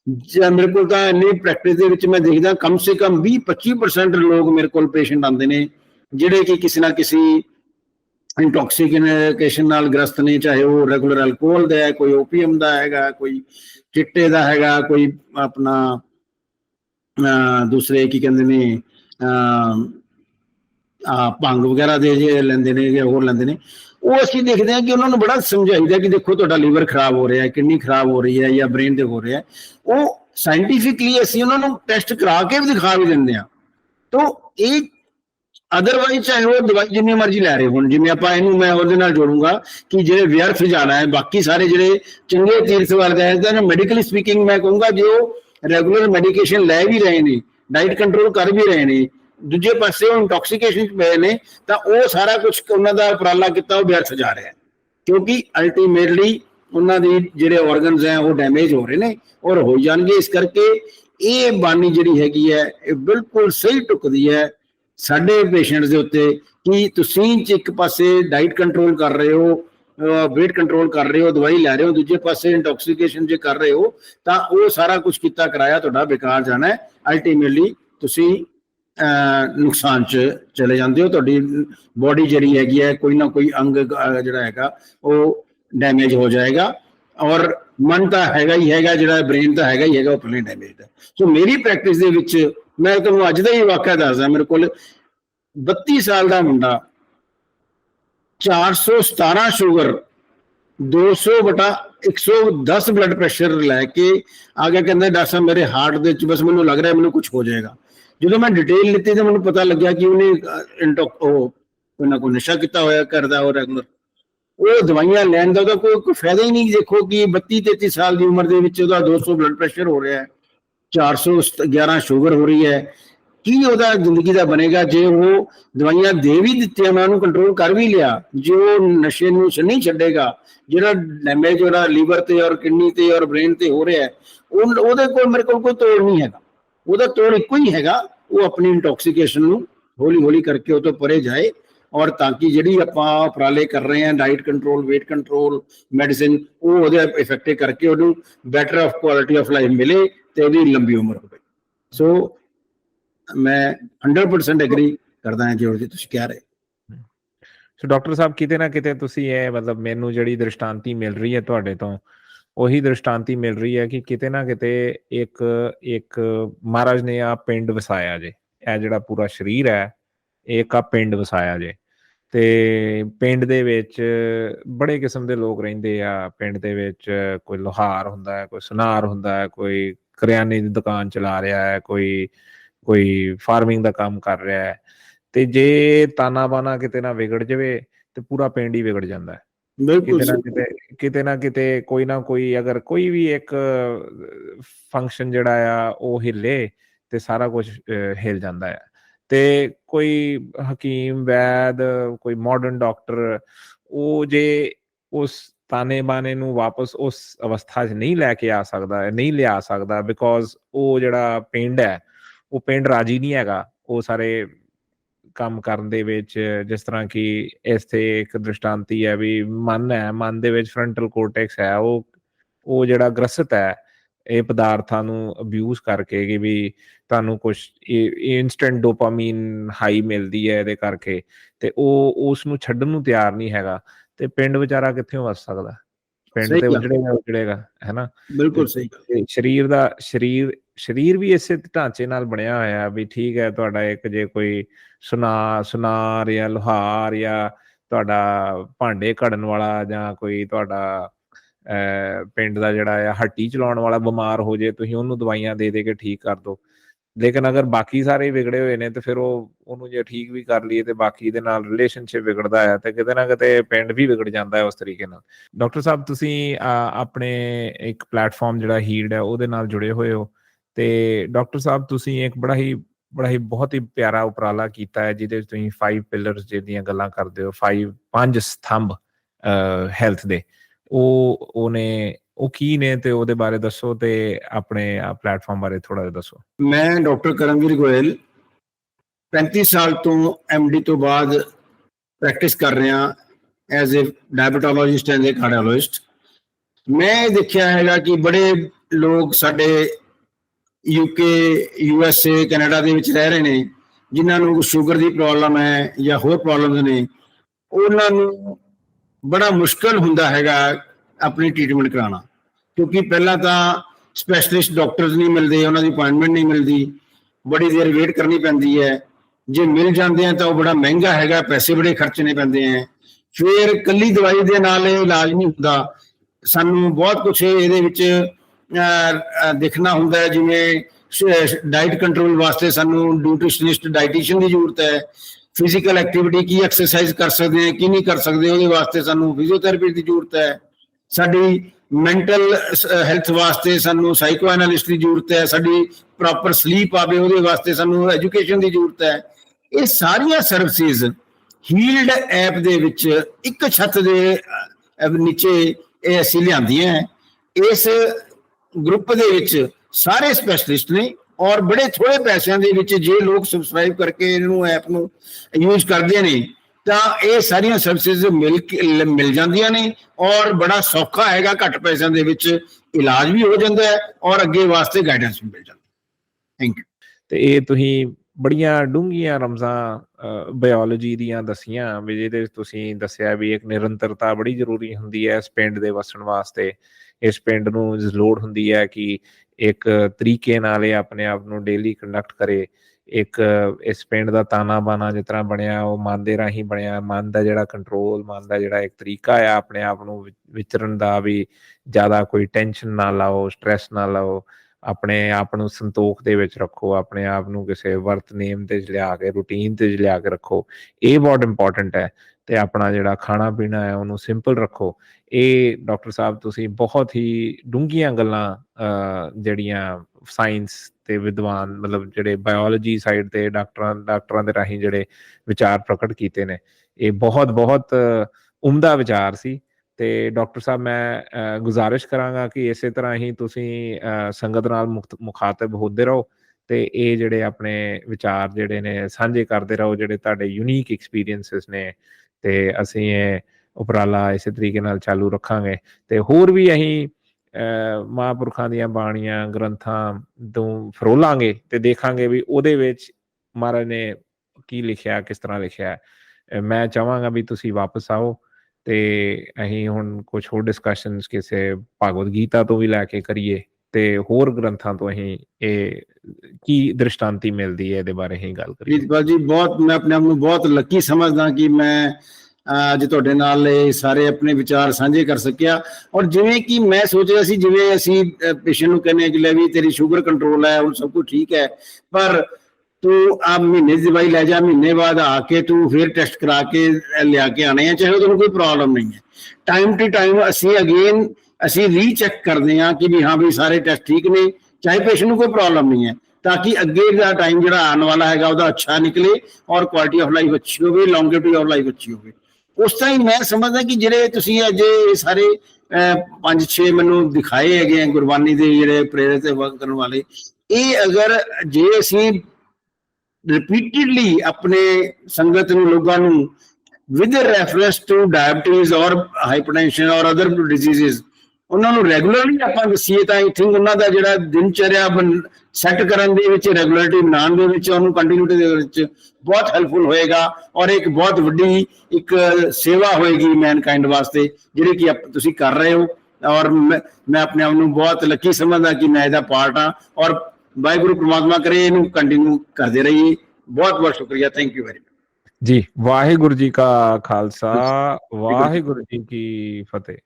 [SPEAKER 2] ਜੇ ਮੇਰੇ ਕੋਲ ਤਾਂ ਇੰਨੀ ਪ੍ਰੈਕਟਿਸ ਦੇ ਵਿੱਚ ਮੈਂ ਦੇਖਦਾ ਕਮ ਸੇ ਕਮ 20 25% ਲੋਕ ਮੇਰੇ ਕੋਲ ਪੇਸ਼ੈਂਟ ਆਉਂਦੇ ਨੇ, ਜਿਹੜੇ ਕਿ ਕਿਸੇ ਨਾ ਕਿਸੇ ਇੰਟੌਕਸੀਕੇਸ਼ਨ ਨਾਲ ਗ੍ਰਸਤ ਨੇ, ਚਾਹੇ ਉਹ ਰੈਗੂਲਰ ਅਲਕੋਹਲ ਦਾ ਹੈ, ਕੋਈ ਓਪੀਅਮ ਦਾ ਹੈਗਾ, ਕੋਈ ਚਿੱਟੇ ਦਾ ਹੈਗਾ, ਕੋਈ ਆਪਣਾ ਦੂਸਰੇ ਕੀ ਕਹਿੰਦੇ ਨੇ, ਅਹ ਆ ਭੰਗ ਵਗੈਰਾ ਦੇ ਜੇ ਲੈਂਦੇ ਨੇ ਜਾਂ ਹੋਰ ਲੈਂਦੇ ਨੇ ਉਹ ਅਸੀਂ ਦੇਖਦੇ ਹਾਂ ਕਿ ਉਹਨਾਂ ਨੂੰ ਬੜਾ ਸਮਝਾਈਦਾ ਕਿ ਦੇਖੋ ਤੁਹਾਡਾ ਲੀਵਰ ਖਰਾਬ ਹੋ ਰਿਹਾ ਹੈ ਕਿਡਨੀ ਖਰਾਬ ਹੋ ਰਹੀ ਹੈ ਜਾਂ ਬ੍ਰੇਨ ਦੇ ਹੋ ਰਿਹਾ ਹੈ। ਉਹ ਸਾਇੰਟੀਫਿਕਲੀ ਅਸੀਂ ਉਹਨਾਂ ਨੂੰ ਟੈਸਟ ਕਰਾ ਕੇ ਵੀ ਦਿਖਾ ਵੀ ਦਿੰਦੇ ਆ ਤੋ ਇਹ ਅਦਰਵਾਈਜ਼ ਚਾਹੇ ਉਹ ਦਵਾਈ ਜਿੰਨੀ ਮਰਜ਼ੀ ਲੈ ਰਹੇ ਹੋਣ, ਜਿਵੇਂ ਆਪਾਂ ਇਹਨੂੰ ਮੈਂ ਉਹਦੇ ਨਾਲ ਜੋੜੂੰਗਾ ਕਿ ਜਿਹੜੇ ਵਿਅਰਥ ਜਾਣਾ ਹੈ, ਬਾਕੀ ਸਾਰੇ ਜਿਹੜੇ ਚੰਗੇ ਤੀਰਥ ਵਰਗ ਹੈ ਤਾਂ ਮੈਡੀਕਲੀ ਸਪੀਕਿੰਗ ਮੈਂ ਕਹੂੰਗਾ ਜੇ ਉਹ ਰੈਗੂਲਰ ਮੈਡੀਕੇਸ਼ਨ ਲੈ ਵੀ ਰਹੇ ਨੇ ਡਾਈਟ ਕੰਟਰੋਲ ਕਰ ਵੀ ਰਹੇ ਨੇ ਦੂਜੇ ਪਾਸੇ ਉਹ ਇੰਟੌਕਸੀਕੇਸ਼ਨ ਚ ਪਏ ਨੇ, ਤਾਂ ਉਹ ਸਾਰਾ ਕੁਝ ਉਹਨਾਂ ਦਾ ਉਪਰਾਲਾ ਕੀਤਾ, ਉਹ ਵਿਅਰਥ ਜਾ ਰਿਹਾ ਕਿਉਂਕਿ ਅਲਟੀਮੇਟਲੀ ਉਹਨਾਂ ਦੇ ਜਿਹੜੇ ਆਰਗਨਸ ਹੈ, ਉਹ ਡੈਮੇਜ ਹੋ ਰਹੇ ਨੇ ਔਰ ਹੋ ਜਾਣਗੇ। ਇਸ ਕਰਕੇ ਇਹ ਬਾਨੀ ਜਿਹੜੀ ਹੈਗੀ ਹੈ, ਇਹ ਬਿਲਕੁਲ ਸਹੀ ਟੁਕਦੀ ਹੈ ਸਾਡੇ ਪੇਸ਼ੈਂਟਸ ਦੇ ਉੱਤੇ ਕਿ ਤੁਸੀਂ ਚ ਇੱਕ ਪਾਸੇ ਡਾਈਟ ਕੰਟਰੋਲ ਕਰ ਰਹੇ ਹੋ ਵੇਟ ਕੰਟਰੋਲ ਕਰ ਰਹੇ ਹੋ, ਦਵਾਈ ਲੈ ਰਹੇ ਹੋ, ਦੂਜੇ ਪਾਸੇ ਇੰਟੌਕਸੀਕੇਸ਼ਨ ਜੇ ਕਰ ਰਹੇ ਹੋ, ਤਾਂ ਉਹ ਸਾਰਾ ਕੁਝ ਕੀਤਾ, ਕਰਾਇਆ, ਤੁਹਾਡਾ ਬੇਕਾਰ ਜਾਣਾ ਹੈ। ਅਲਟੀਮੇਟਲੀ ਤੁਸੀਂ ਨੁਕਸਾਨ ਚ ਚਲੇ ਜਾਂਦੇ ਹੋ। ਤੁਹਾਡੀ ਬੋਡੀ ਜਿਹੜੀ ਹੈਗੀ ਹੈ, ਕੋਈ ਨਾ ਕੋਈ ਅੰਗ ਜਿਹੜਾ ਹੈਗਾ, ਉਹ ਡੈਮੇਜ ਹੋ ਜਾਏਗਾ। ਔਰ ਮਨ ਤਾਂ ਹੈਗਾ ਹੀ ਹੈਗਾ, ਜਿਹੜਾ ਬ੍ਰੇਨ ਤਾਂ ਹੈਗਾ ਹੀ ਹੈਗਾ, ਉਹ ਪਹਿਲੇ ਡੈਮੇਜ ਹੈ। ਸੋ ਮੇਰੀ ਪ੍ਰੈਕਟਿਸ ਦੇ ਵਿੱਚ ਮੈਂ ਤੁਹਾਨੂੰ ਅੱਜ ਦਾ ਹੀ ਵਾਕਿਆ ਦੱਸਦਾ, ਮੇਰੇ ਕੋਲ 32 ਸਾਲ ਦਾ ਮੁੰਡਾ 417 ਸ਼ੂਗਰ 200 ਬਟਾ 110 ਬਲੱਡ ਪ੍ਰੈਸ਼ਰ ਲੈ ਕੇ ਆ ਗਿਆ। ਕਹਿੰਦਾ, ਡਾਕਟਰ ਸਾਹਿਬ, ਮੇਰੇ ਹਾਰਟ ਦੇ ਵਿੱਚ ਬਸ ਮੈਨੂੰ ਲੱਗ ਰਿਹਾ, ਮੈਨੂੰ ਕੁਝ ਹੋ ਜਾਏਗਾ। ਜਦੋਂ ਮੈਂ ਡਿਟੇਲ ਲਿੱਤੀ ਤਾਂ ਮੈਨੂੰ ਪਤਾ ਲੱਗਿਆ ਕਿ ਉਹਨੇ ਇੰਟੋਕ ਉਹ, ਉਹਨਾਂ ਕੋਲ ਨਸ਼ਾ ਕੀਤਾ ਹੋਇਆ ਕਰਦਾ ਉਹ ਰੈਗੂਲਰ। ਉਹ ਦਵਾਈਆਂ ਲੈਣ ਦਾ ਉਹਦਾ ਕੋਈ ਫਾਇਦਾ ਹੀ ਨਹੀਂ ਦੇਖੋ ਕਿ 32 33 ਸਾਲ ਦੀ ਉਮਰ ਦੇ ਵਿੱਚ ਉਹਦਾ 200 ਬਲੱਡ ਪ੍ਰੈਸ਼ਰ ਹੋ ਰਿਹਾ ਹੈ 411 ਸ਼ੂਗਰ ਹੋ ਰਹੀ ਹੈ। ਕੀ ਉਹਦਾ ਜ਼ਿੰਦਗੀ ਦਾ ਬਣੇਗਾ ਜੇ ਉਹ ਦਵਾਈਆਂ ਦੇ ਵੀ ਦਿੱਤੀਆਂ, ਮੈਂ ਉਹਨੂੰ ਕੰਟਰੋਲ ਕਰ ਵੀ ਲਿਆ, ਜੇ ਉਹ ਨਸ਼ੇ ਨੂੰ ਨਹੀਂ ਛੱਡੇਗਾ, ਜਿਹੜਾ ਡੈਮੇਜ ਉਹਦਾ ਲੀਵਰ ਤੇ ਔਰ ਕਿਡਨੀ ਤੇ ਔਰ ਬ੍ਰੇਨ ਤੇ ਹੋ ਰਿਹਾ ਉਹਦੇ ਕੋਲ ਮੇਰੇ ਕੋਲ ਕੋਈ ਤੋੜ ਨਹੀਂ ਹੈਗਾ। ਉਹਦਾ ਤੋੜ ਇੱਕੋ ਹੀ ਹੈਗਾ, ਉਹ ਆਪਣੀ ਇੰਟੌਕਸੀਕੇਸ਼ਨ ਨੂੰ ਹੌਲੀ ਹੌਲੀ ਕਰਕੇ ਉਹ ਤੋਂ ਪਰੇ ਜਾਏ ਔਰ ਤਾਂ ਕਿ ਜਿਹੜੀ ਆਪਾਂ ਉਪਰਾਲੇ ਕਰ ਰਹੇ ਹਾਂ diet control weight control medicine ਉਹ ਉਹਦੇ ਇਫੈਕਟ ਕਰਕੇ ਉਹਨੂੰ better of quality of life ਮਿਲੇ ਤੇ ਉਹਦੀ ਲੰਬੀ ਉਮਰ ਹੋਵੇ। ਸੋ ਮੈਂ 100% ਐਗਰੀ ਕਰਦਾ ਹਾਂ ਜੋ ਜੀ ਤੁਸੀਂ ਕਹਿ ਰਹੇ
[SPEAKER 1] ਸੋ ਡਾਕਟਰ ਸਾਹਿਬ, ਕਿਤੇ ਨਾ ਕਿਤੇ ਤੁਸੀਂ ਇਹ ਮਤਲਬ ਮੈਨੂੰ ਜਿਹੜੀ ਦ੍ਰਿਸ਼ਟਾਂਤੀ ਮਿਲ ਰਹੀ ਹੈ ਤੁਹਾਡੇ ਤੋਂ ਉਹੀ ਦ੍ਰਿਸ਼ਟਾਂਤੀ ਮਿਲ ਰਹੀ ਹੈ ਕਿ ਕਿਤੇ ਨਾ ਕਿਤੇ ਇੱਕ ਇੱਕ ਮਹਾਰਾਜ ਨੇ ਆ ਪਿੰਡ ਵਸਾਇਆ ਜੇ, ਇਹ ਜਿਹੜਾ ਪੂਰਾ ਸਰੀਰ ਹੈ, ਇਹ ਇੱਕ ਆ ਪਿੰਡ ਵਸਾਇਆ ਜੇ। ਤੇ ਪਿੰਡ ਦੇ ਵਿੱਚ ਬੜੇ ਕਿਸਮ ਦੇ ਲੋਕ ਰਹਿੰਦੇ ਆ, ਪਿੰਡ ਦੇ ਵਿੱਚ ਕੋਈ ਲੋਹਾਰ ਹੁੰਦਾ ਹੈ, ਕੋਈ ਸੁਨਾਰ ਹੁੰਦਾ ਹੈ, ਕੋਈ ਕਰਿਆਨੇ ਦੀ ਦੁਕਾਨ ਚਲਾ ਰਿਹਾ ਹੈ, ਕੋਈ ਕੋਈ ਫਾਰਮਿੰਗ ਦਾ ਕੰਮ ਕਰ ਰਿਹਾ ਹੈ। ਤੇ ਜੇ ਤਾਨਾ ਬਾਨਾ ਕਿਤੇ ਨਾ ਵਿਗੜ ਜਾਵੇ, ਤੇ ਪੂਰਾ ਪਿੰਡ ਹੀ ਵਿਗੜ ਜਾਂਦਾ ਹੈ। ਕਿਤੇ ਨਾ। ਕਿਤੇ ਕਿਤੇ ਨਾ ਕਿਤੇ ਕੋਈ ਨਾ ਕੋਈ ਅਗਰ ਕੋਈ ਵੀ ਇੱਕ ਫੰਕਸ਼ਨ ਜਿਹੜਾ ਆ ਉਹ ਹਿੱਲੇ ਤੇ ਸਾਰਾ ਕੁਝ ਹਿਲ ਜਾਂਦਾ ਹੈ ਤੇ ਕੋਈ ਹਕੀਮ ਵੈਦ ਕੋਈ ਮਾਡਰਨ ਡਾਕਟਰ ਉਹ ਜੇ ਉਸ ਤਾਨੇ ਬਾਨੇ ਨੂੰ ਵਾਪਸ ਉਸ ਅਵਸਥਾ 'ਚ ਨਹੀਂ ਲੈ ਕੇ ਆ ਸਕਦਾ ਨਹੀਂ ਲਿਆ ਸਕਦਾ ਬਿਕੋਜ਼ ਉਹ ਜਿਹੜਾ ਪਿੰਡ ਹੈ ਉਹ ਪਿੰਡ ਰਾਜੀ ਨਹੀਂ ਹੈਗਾ ਉਹ ਸਾਰੇ ਕੰਮ ਕਰਨ ਦੇ ਵਿੱਚ, ਜਿਸ ਤਰ੍ਹਾਂ ਕਿ ਇੱਥੇ ਇੱਕ ਦ੍ਰਿਸ਼ਟਾਂਤੀ ਹੈ ਵੀ ਮਨ ਹੈ, ਮਨ ਦੇ ਵਿੱਚ ਫਰੰਟਲ ਕੋਰਟੈਕਸ ਹੈ, ਉਹ ਉਹ ਜਿਹੜਾ ਗ੍ਰਸਤ ਹੈ, ਇਹ ਪਦਾਰਥਾਂ ਨੂੰ ਅਬਿਊਜ਼ ਕਰਕੇ ਕਿ ਵੀ ਤੁਹਾਨੂੰ ਕੁਝ ਇਨਸਟੈਂਟ ਡੋਪਾਮੀਨ ਹਾਈ ਮਿਲਦੀ ਹੈ ਇਹਦੇ ਕਰਕੇ ਤੇ ਉਹ, ਉਸ ਨੂੰ ਛੱਡਣ ਨੂੰ ਤਿਆਰ ਨਹੀਂ ਹੈਗਾ ਤੇ ਪਿੰਡ ਵਿਚਾਰਾ ਕਿੱਥੇ ਵਸ ਸਕਦਾ? ਪਿੰਡ ਤੇ। ਉਜੜੇਗਾ ਉਜੜੇਗਾ ਹੈਨਾ
[SPEAKER 2] ਬਿਲਕੁਲ ਸਹੀ ਗੱਲ।
[SPEAKER 1] ਸਰੀਰ ਦਾ ਸਰੀਰ ਸਰੀਰ ਵੀ ਇਸੇ ਢਾਂਚੇ ਨਾਲ ਬਣਿਆ ਹੋਇਆ ਵੀ ਠੀਕ ਹੈ ਤੁਹਾਡਾ ਇੱਕ ਜੇ ਕੋਈ ਸੁਨਾ ਸੁਨਾਰ ਜਾਂ ਲੋਹਾਰ ਜਾਂ ਤੁਹਾਡਾ ਭਾਂਡੇ ਘੜਨ ਵਾਲਾ ਜਾਂ ਕੋਈ ਤੁਹਾਡਾ ਪਿੰਡ ਦਾ ਜਿਹੜਾ ਆ ਹੱਟੀ ਚਲਾਉਣ ਵਾਲਾ ਬਿਮਾਰ ਹੋ ਜੇ ਤੁਸੀਂ ਉਹਨੂੰ ਦਵਾਈਆਂ ਦੇ ਦੇ ਕੇ ਠੀਕ ਕਰ ਦੋ ਲੇਕਿਨ ਅਗਰ ਬਾਕੀ ਸਾਰੇ ਵਿਗੜੇ ਹੋਏ ਨੇ ਤੇ ਫਿਰ ਉਹ, ਉਹਨੂੰ ਜੇ ਠੀਕ ਵੀ ਕਰ ਲਈਏ ਤੇ ਬਾਕੀ ਦੇ ਨਾਲ ਰਿਲੇਸ਼ਨਸ਼ਿਪ ਵਿਗੜਦਾ ਹੈ ਤੇ ਕਿਤੇ ਨਾ ਕਿਤੇ ਪਿੰਡ ਵੀ ਵਿਗੜ ਜਾਂਦਾ ਹੈ ਉਸ ਤਰੀਕੇ ਨਾਲ। ਡਾਕਟਰ ਸਾਹਿਬ, ਤੁਸੀਂ ਆਪਣੇ ਇੱਕ ਪਲੇਟਫਾਰਮ ਜਿਹੜਾ ਹੀਲਡ ਹੈ, ਉਹਦੇ ਨਾਲ ਜੁੜੇ ਹੋਏ ਹੋ ਤੇ ਡਾਕਟਰ ਸਾਹਿਬ, ਤੁਸੀਂ ਇੱਕ ਬੜਾ ਹੀ ਬੜਾ ਹੀ ਬਹੁਤ ਹੀ ਪਿਆਰਾ ਉਪਰਾਲਾ ਕੀਤਾ ਹੈ, ਜਿਹਦੇ ਵਿੱਚ ਤੁਸੀਂ 5 ਪਿਲਰਸ ਜਿਹਦੀਆਂ ਗੱਲਾਂ ਕਰਦੇ ਹੋ 5 ਪੰਜ ਸਤੰਭ ਹੈਲਥ ਦੇ। ਉਹ, ਉਹਨੇ ਉਹ ਕੀ ਨੇ ਤੇ ਉਹਦੇ ਬਾਰੇ ਦੱਸੋ ਤੇ ਆਪਣੇ ਪਲੇਟਫਾਰਮ ਬਾਰੇ ਥੋੜਾ ਜਿਹਾ ਦੱਸੋ।
[SPEAKER 2] ਮੈਂ ਡਾਕਟਰ ਕਰਮਵੀਰ ਗੋਇਲ 35 ਸਾਲ ਤੋਂ ਡੀ ਤੋਂ ਬਾਅਦ ਪ੍ਰੈਕਟਿਸ ਕਰ ਰਿਹਾ as a diabetologist and a cardiologist ਮੈਂ ਇਹ ਦੇਖਿਆ ਹੈਗਾ ਕਿ ਬੜੇ ਲੋਕ ਸਾਡੇ ਯੂਕੇ ਯੂਐਸਏ ਕੈਨੇਡਾ ਦੇ ਵਿੱਚ ਰਹਿ ਰਹੇ ਨੇ, ਜਿਨ੍ਹਾਂ ਨੂੰ ਸ਼ੂਗਰ ਦੀ ਪ੍ਰੋਬਲਮ ਹੈ ਜਾਂ ਹੋਰ ਪ੍ਰੋਬਲਮਸ ਨੇ। ਉਹਨਾਂ ਨੂੰ ਬੜਾ ਮੁਸ਼ਕਲ ਹੁੰਦਾ ਹੈਗਾ ਆਪਣੀ ਟ੍ਰੀਟਮੈਂਟ ਕਰਾਉਣਾ। ਕਿਉਂਕਿ ਪਹਿਲਾਂ ਤਾਂ ਸਪੈਸ਼ਲਿਸਟ ਡਾਕਟਰਸ ਨਹੀਂ ਮਿਲਦੇ, ਉਹਨਾਂ ਦੀ ਅਪਾਇੰਟਮੈਂਟ ਨਹੀਂ ਮਿਲਦੀ। ਬੜੀ ਦੇਰ ਵੇਟ ਕਰਨੀ ਪੈਂਦੀ ਹੈ। ਜੇ ਮਿਲ ਜਾਂਦੇ ਆ ਤਾਂ ਉਹ ਬੜਾ ਮਹਿੰਗਾ ਹੈਗਾ, ਪੈਸੇ ਬੜੇ ਖਰਚਣੇ ਪੈਂਦੇ ਆ। ਫਿਰ ਕੱਲੀ ਦਵਾਈ ਦੇ ਨਾਲ ਇਹ ਇਲਾਜ ਨਹੀਂ ਹੁੰਦਾ। ਸਾਨੂੰ ਬਹੁਤ ਕੁਝ ਇਹਦੇ ਵਿੱਚ ਦੇਖਣਾ ਹੁੰਦਾ ਹੈ, ਜਿਵੇਂ ਡਾਈਟ ਕੰਟਰੋਲ ਵਾਸਤੇ ਸਾਨੂੰ ਨਿਊਟ੍ਰੀਸ਼ਨਿਸਟ ਡਾਈਟੀਸ਼ੀਅਨ ਦੀ ਜ਼ਰੂਰਤ ਹੈ। ਫਿਜ਼ੀਕਲ ਐਕਟੀਵਿਟੀ ਕੀ ਐਕਸਰਸਾਈਜ਼ ਕਰ ਸਕਦੇ ਹਾਂ ਕੀ ਨਹੀਂ ਕਰ ਸਕਦੇ, ਉਹਦੇ ਵਾਸਤੇ ਸਾਨੂੰ ਫਿਜ਼ੀਓਥੈਰੇਪੀ ਦੀ ਜ਼ਰੂਰਤ ਹੈ। ਸਾਡੀ ਮੈਂਟਲ ਹੈਲਥ ਵਾਸਤੇ ਸਾਨੂੰ ਸਾਈਕੋ ਐਨਾਲਿਸਟ ਦੀ ਜ਼ਰੂਰਤ ਹੈ, ਸਾਡੀ ਪ੍ਰੋਪਰ ਸਲੀਪ ਆਵੇ ਉਹਦੇ ਵਾਸਤੇ ਸਾਨੂੰ ਐਜੂਕੇਸ਼ਨ ਦੀ ਜ਼ਰੂਰਤ ਹੈ। ਇਹ ਸਾਰੀਆਂ ਸਰਵਿਸਿਜ਼ ਹੀਲਡ ਐਪ ਦੇ ਵਿੱਚ ਇੱਕ ਛੱਤ ਦੇ ਨੀਚੇ ਇਹ ਅਸੀਂ ਲਿਆਂਦੀਆਂ ਹੈ। ਇਸ ਗਰੁੱਪ ਦੇ ਵਿੱਚ ਸਾਰੇ ਸਪੈਸ਼ਲਿਸਟ ਨੇ ਔਰ ਬੜੇ ਥੋੜੇ ਪੈਸਿਆਂ ਦੇ ਵਿੱਚ ਜੇ ਲੋਕ ਸਬਸਕ੍ਰਾਈਬ ਕਰਕੇ ਇਹਨੂੰ ਐਪ ਨੂੰ ਯੂਜ਼ ਕਰਦੇ ਨੇ ਤਾਂ ਇਹ ਸਾਰੀਆਂ ਸਰਵਿਸਿਜ਼ ਮਿਲ ਮਿਲ ਜਾਂਦੀਆਂ ਨੇ ਔਰ ਬੜਾ ਸੌਖਾ ਹੈਗਾ, ਘੱਟ ਪੈਸਿਆਂ ਦੇ ਵਿੱਚ ਇਲਾਜ ਵੀ ਹੋ ਜਾਂਦਾ ਹੈ ਔਰ ਅੱਗੇ ਵਾਸਤੇ ਗਾਈਡੈਂਸ ਵੀ ਮਿਲ ਜਾਂਦੀ ਥੈਂਕ ਯੂ
[SPEAKER 1] ਤੇ ਇਹ ਤੁਸੀਂ ਬੜੀਆਂ ਡੂੰਘੀਆਂ ਰਮਜ਼ਾਂ ਬਾਇਓਲੋਜੀ ਦੀਆਂ ਦਸੀਆਂ ਵੀ ਜਿਹਦੇ ਵਿੱਚ ਤੁਸੀਂ ਦੱਸਿਆ ਵੀ ਇੱਕ ਨਿਰੰਤਰਤਾ ਬੜੀ ਜ਼ਰੂਰੀ ਹੁੰਦੀ ਹੈ ਇਸ ਪਿੰਡ ਦੇ ਵਸਣ ਵਾਸਤੇ। ਇਸ ਪਿੰਡ ਨੂੰ ਲੋੜ ਹੁੰਦੀ ਹੈ ਕਿ ਇੱਕ ਤਰੀਕੇ ਨਾਲ ਇਹ ਆਪਣੇ ਆਪ ਨੂੰ ਡੇਲੀ ਕੰਡਕਟ ਕਰੇ। ਇੱਕ, ਇਸ ਪਿੰਡ ਦਾ ਤਾਨਾ ਬਾਨਾ ਜਿਸ ਤਰ੍ਹਾਂ ਬਣਿਆ, ਉਹ ਮਨ ਦੇ ਰਾਹੀਂ ਬਣਿਆ। ਮਨ ਦਾ ਜਿਹੜਾ ਕੰਟਰੋਲ ਮਨ ਦਾ ਜਿਹੜਾ ਇੱਕ ਤਰੀਕਾ ਆ ਆਪਣੇ ਆਪ ਨੂੰ ਵਿਚਰਨ ਦਾ ਵੀ ਜ਼ਿਆਦਾ ਕੋਈ ਟੈਨਸ਼ਨ ਨਾ ਲਾਓ ਸਟ੍ਰੈਸ ਨਾ ਲਾਓ। ਆਪਣੇ ਆਪ ਨੂੰ ਸੰਤੋਖ ਦੇ ਵਿੱਚ ਰੱਖੋ, ਆਪਣੇ ਆਪ ਨੂੰ ਕਿਸੇ ਵਰਤ ਨੇਮ ਤੇ ਲਿਆ ਕੇ ਰੂਟੀਨ ਤੇ ਲਿਆ ਕੇ ਰੱਖੋ। ਇਹ ਬਹੁਤ ਇੰਪੋਰਟੈਂਟ ਹੈ। ਤੇ ਆਪਣਾ ਜਿਹੜਾ ਖਾਣਾ ਪੀਣਾ ਹੈ ਉਹਨੂੰ ਸਿੰਪਲ ਰੱਖੋ। ਇਹ ਡਾਕਟਰ ਸਾਹਿਬ ਤੁਸੀਂ ਬਹੁਤ ਹੀ ਡੂੰਘੀਆਂ ਗੱਲਾਂ ਜਿਹੜੀਆਂ ਸਾਇੰਸ ਤੇ ਵਿਦਵਾਨ ਮਤਲਬ ਜਿਹੜੇ ਬਾਇਓਲੋਜੀ ਸਾਈਡ ਤੇ ਡਾਕਟਰਾਂ ਡਾਕਟਰਾਂ ਦੇ ਰਾਹੀਂ ਜਿਹੜੇ ਵਿਚਾਰ ਪ੍ਰਗਟ ਕੀਤੇ ਨੇ, ਇਹ ਬਹੁਤ ਬਹੁਤ ਉਮਦਾ ਵਿਚਾਰ ਸੀ। ਤੇ ਡਾਕਟਰ ਸਾਹਿਬ ਮੈਂ ਗੁਜ਼ਾਰਿਸ਼ ਕਰਾਂਗਾ ਕਿ ਇਸੇ ਤਰ੍ਹਾਂ ਹੀ ਤੁਸੀਂ ਸੰਗਤ ਨਾਲ ਮੁਖਤ- ਮੁਖਾਤਬ ਹੁੰਦੇ ਰਹੋ ਤੇ ਇਹ ਜਿਹੜੇ ਆਪਣੇ ਵਿਚਾਰ ਜਿਹੜੇ ਨੇ, ਸਾਂਝੇ ਕਰਦੇ ਰਹੋ ਜਿਹੜੇ ਤੁਹਾਡੇ ਯੂਨੀਕ ਐਕਸਪੀਰੀਐਂਸਸ ਨੇ। ਤੇ ਅਸੀਂ ਇਹ ਉਪਰਾਲਾ ਇਸੇ ਤਰੀਕੇ ਨਾਲ ਚਾਲੂ ਰੱਖਾਂਗੇ। ਤੇ ਹੋਰ ਵੀ ਅਸੀਂ ਅਹ, ਮਹਾਂਪੁਰਖਾਂ ਦੀਆਂ ਬਾਣੀਆਂ ਗ੍ਰੰਥਾਂ ਤੋਂ ਫਰੋਲਾਂਗੇ ਤੇ ਦੇਖਾਂਗੇ ਵੀ ਉਹਦੇ ਵਿੱਚ ਮਹਾਰਾਜ ਨੇ ਕੀ ਲਿਖਿਆ ਕਿਸ ਤਰ੍ਹਾਂ ਲਿਖਿਆ। ਅਹ, ਮੈਂ ਚਾਹਾਂਗਾ ਵੀ ਤੁਸੀਂ ਵਾਪਸ ਆਓ ਤੇ ਅਸੀਂ ਹੁਣ ਕੁਝ ਹੋਰ ਡਿਸਕਸ਼ਨਸ ਕਿਸੇ ਭਗਵਦ ਗੀਤਾ ਤੋਂ ਵੀ ਲੈ ਕੇ ਕਰੀਏ। ਤੇ ਹੋਰ ਗ੍ਰੰਥਾਂ ਤੋਂ ਅਸੀਂ ਇਹ ਕੀ ਦ੍ਰਿਸ਼ਟਾਂਤੀ ਮਿਲਦੀ ਹੈ ਇਹਦੇ ਬਾਰੇ ਅਸੀਂ ਗੱਲ ਕਰੀਏ?
[SPEAKER 2] ਪ੍ਰੀਤਪਾਲ ਜੀ, ਬਹੁਤ ਮੈਂ ਆਪਣੇ ਆਪ ਨੂੰ ਬਹੁਤ ਲੱਕੀ ਸਮਝਦਾ ਕਿ ਮੈਂ ਅੱਜ ਤੁਹਾਡੇ ਨਾਲ ਇਹ ਸਾਰੇ ਆਪਣੇ ਵਿਚਾਰ ਸਾਂਝੇ ਕਰ ਸਕਿਆ। ਔਰ ਜਿਵੇਂ ਕਿ ਮੈਂ ਸੋਚ ਸੀ, ਜਿਵੇਂ ਅਸੀਂ ਪੇਸ਼ੈਂਟ ਨੂੰ ਕਹਿੰਦੇ ਹਾਂ ਕਿ ਲੈ ਵੀ ਤੇਰੀ ਸ਼ੂਗਰ ਕੰਟਰੋਲ ਹੈ, ਹੁਣ ਸਭ ਕੁਝ ਠੀਕ ਹੈ, ਪਰ ਤੂੰ ਆ ਮਹੀਨੇ ਦੀ ਦਵਾਈ ਲੈ ਜਾ, ਮਹੀਨੇ ਬਾਅਦ ਆ ਕੇ ਤੂੰ ਫਿਰ ਟੈਸਟ ਕਰਾ ਕੇ ਲਿਆ ਕੇ ਆਣੇ ਆ, ਚਾਹੇ ਤੈਨੂੰ ਕੋਈ ਪ੍ਰੋਬਲਮ ਨਹੀਂ ਹੈ। ਟਾਈਮ ਟੂ ਟਾਈਮ ਅਸੀਂ ਅਗੇਨ ਅਸੀਂ ਰੀਚੈਕ ਕਰਦੇ ਹਾਂ ਕਿ ਵੀ ਹਾਂ ਵੀ ਸਾਰੇ ਟੈਸਟ ਠੀਕ ਨੇ, ਚਾਹੇ ਪੇਸ਼ੈਂਟ ਨੂੰ ਕੋਈ ਪ੍ਰੋਬਲਮ ਨਹੀਂ ਹੈ, ਤਾਂ ਕਿ ਅੱਗੇ ਦਾ ਟਾਈਮ ਜਿਹੜਾ ਆਉਣ ਵਾਲਾ ਹੈਗਾ ਉਹਦਾ ਅੱਛਾ ਨਿਕਲੇ ਔਰ ਕੁਆਲਿਟੀ ਆਫ ਲਾਈਫ ਅੱਛੀ ਹੋਵੇ ਲੌਂਗੇਵਿਟੀ ਆਫ ਲਾਈਫ ਅੱਛੀ ਹੋਵੇ। ਉਸ ਤਰ੍ਹਾਂ ਹੀ ਮੈਂ ਸਮਝਦਾ ਕਿ ਜਿਹੜੇ ਤੁਸੀਂ ਅੱਜ ਇਹ ਸਾਰੇ ਪੰਜ ਛੇ ਮੈਨੂੰ ਦਿਖਾਏ ਹੈਗੇ ਆ ਗੁਰਬਾਨੀ ਦੇ ਜਿਹੜੇ ਪ੍ਰੇਰਿਤ ਵ- ਕਰਨ ਵਾਲੇ, ਇਹ ਅਗਰ ਜੇ ਅਸੀਂ ਰਿਪੀਟਿਡਲੀ ਆਪਣੇ ਸੰਗਤ ਨੂੰ, ਲੋਕਾਂ ਨੂੰ ਵਿਦ ਰੈਫਰੈਂਸ ਟੂ ਡਾਇਬਟੀਜ਼ ਔਰ ਹਾਈਪਰਟੈਂਸ਼ਨ ਔਰ ਅਦਰ ਡਿਜ਼ੀਜ਼ਸ ਉਹਨਾਂ ਨੂੰ ਰੈਗੂਲਰਲੀ ਆਪਾਂ ਦਸੀਏ ਤਾਂ ਆਈ ਥਿੰਕ ਉਹਨਾਂ ਦਾ ਜਿਹੜਾ ਦਿਨਚਰਿਆ ਸੈੱਟ ਕਰਨ ਦੇ ਵਿੱਚ ਰੈਗੂਲਰਿਟੀ ਬਣਾਉਣ ਦੇ ਵਿੱਚ ਉਹਨੂੰ ਕੰਟੀਨਿਊਟੀ ਦੇ ਵਿੱਚ ਬਹੁਤ ਹੈਲਪਫੁਲ ਹੋਏਗਾ ਔਰ ਇੱਕ ਬਹੁਤ ਵੱਡੀ ਇੱਕ ਸੇਵਾ ਹੋਏਗੀ ਮੈਨਕਾਈਂਡ ਵਾਸਤੇ ਜਿਹੜੀ ਕਿ ਤੁਸੀਂ ਕਰ ਰਹੇ ਹੋ। ਔਰ ਮੈਂ ਮੈਂ ਆਪਣੇ ਆਪ ਨੂੰ ਬਹੁਤ ਲੱਕੀ ਸਮਝਦਾ ਕਿ ਮੈਂ ਇਹਦਾ ਪਾਰਟ ਹਾਂ ਔਰ ਵਾਹਿਗੁਰੂ ਪ੍ਰਮਾਤਮਾ ਕਰੇ ਇਹਨੂੰ ਕੰਟੀਨਿਊ ਕਰਦੇ ਰਹੀਏ। ਬਹੁਤ ਬਹੁਤ ਸ਼ੁਕਰੀਆ। ਥੈਂਕ ਯੂ ਵੈਰੀ ਮਚ
[SPEAKER 1] ਜੀ ਵਾਹਿਗੁਰੂ ਜੀ ਕਾ ਖਾਲਸਾ ਵਾਹਿਗੁਰੂ ਜੀ ਕੀ ਫਤਿਹ।